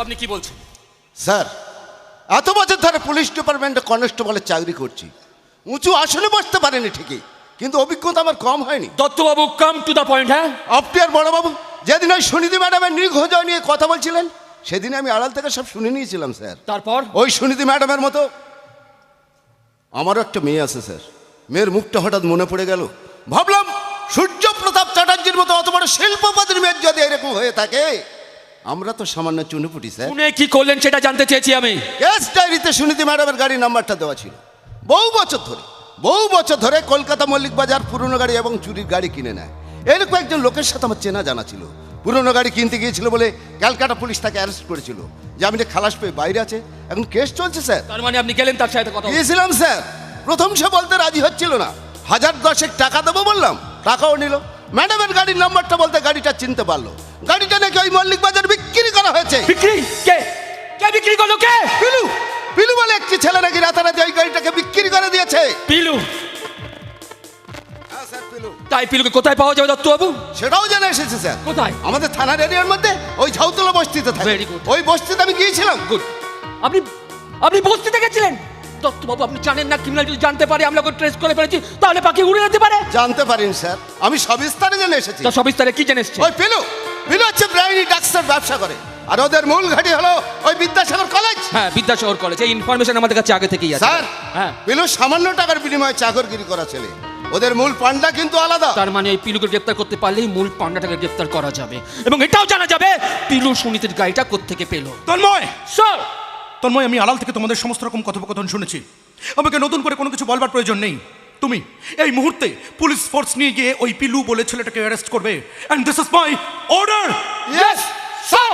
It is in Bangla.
আপনি কি বলছেন? স্যার এত বছর ধরে পুলিশ ডিপার্টমেন্টে কনস্টেবলের চাকরি করছি। উঁচু আসনে বসতে পারেনি ঠিকই কিন্তু অভিজ্ঞতা আমার কম হয়নি। দত্তবাবু কাম টু দ্য পয়েন্ট হ্যাঁ? আপনি আর বড়বাবু যেদিন ওই সুনীতি ম্যাডামের নিখোঁজ নিয়ে কথা বলছিলেন সেদিন আমি আড়াল থেকে সব শুনে নিয়েছিলাম স্যার। তারপর? ওই সুনীতি ম্যাডামের মতো আমারও একটা মেয়ে আছে স্যার। মেয়ের মুখটা হঠাৎ মনে পড়ে গেল। ভাবলাম সূর্য প্রতাপ চ্যাটার্জির মতো অত বড় শিল্পপতির মেয়ের যদি এরকম হয়ে থাকে আমরা তো সামান্য চুনুপুটি স্যার। উনি কি করলেন সেটা জানতে চেয়েছি আমি। কেস ডায়েরিতে সুনীতি ম্যাডামের গাড়ির নাম্বারটা দেওয়া ছিল। বহু বছর ধরে বহু বছর ধরে কলকাতা মল্লিক বাজার পুরনো গাড়ি এবং চুরির গাড়ি কিনে নেয়। এরকম একজন লোকের সাথে আমার চেনা জানা ছিল। পুরনো গাড়ি কিনতে গিয়েছিল বলে ক্যালকাটা পুলিশ তাকে অ্যারেস্ট করেছিল। যে জামিনে খালাস পেয়ে বাইরে আছে। এখন কেস চলছে স্যার। তার মানে আপনি গেলেন তার সাথে কথা। গিয়েছিলাম স্যার। প্রথম সে বলতে রাজি হচ্ছিল না। হাজার দশেক টাকা দেবো বললাম টাকাও নিল। ম্যাডামের গাড়ির নাম্বারটা বলতে গাড়িটা চিনতে পারল। নাকি ওই মল্লিক বাজার বিক্রি করা হয়েছে? বিক্রি? কে? কে বিক্রি করল? কে? পিলু। পিলু বলে একটি ছেলে নাকি রাতারাতি ওই গাড়িটাকে বিক্রি করে দিয়েছে। পিলু। হ্যাঁ তাই পিলুকে কোথায় পাওয়া যাবে দত্তবাবু? সেটাও জানা এসেছে স্যার। কোথায়? আমাদের থানার এরিয়ার মধ্যে ওই ঝাউতলা বস্তিতে থাকে। ওই বস্তিতে আমি গিয়েছিলাম। গুড আপনি আপনি বস্তিতে গেছিলেন? দত্তবাবু আপনি জানেন না ক্রিমিনাল যদি জানতে পারে আমরা ওকে ট্রেস করে ফেলেছি তাহলে পাখি উড়ে যেতে পারে। জানতে পারিন স্যার। আমি সবিস্তারে জেনে এসেছি। সবিস্তারে কি জেনে এসছে? ওই পিলু পিলু হচ্ছে ব্রাইনি ডাক্তার ব্যবসা করে। আর ওদের মূল ঘাঁটি হলো ওই বিদ্যাসাগর কলেজ। হ্যাঁ বিদ্যাসাগর কলেজ। এই ইনফরমেশন আমাদের কাছে আগে থেকেই আছে। স্যার হ্যাঁ। পিলু সামান্য টাকার বিনিময়ে চাকরগিরি করা ছেলে। ওদের মূল পান্ডা কিন্তু আলাদা। তার মানে এই পিলুকে গ্রেপ্তার করতে পারলেই মূল পান্ডাটাকে গ্রেপ্তার করা যাবে। এবং এটাও জানা যাবে পিলু সুনীতির গাড়িটা কোত্থেকে পেল। তন্ময়! স্যার! তন্ময় আমি আড়াল থেকে তোমাদের সমস্ত রকম কথোপকথন শুনেছি। আমাকে নতুন করে কোনো কিছু বলবার প্রয়োজন নেই। তুমি। এই মুহূর্তে পুলিশ ফোর্স নিয়ে গিয়ে ওই পিলু বলে ছেলেটাকে অ্যারেস্ট করবে। And this is my order yes sir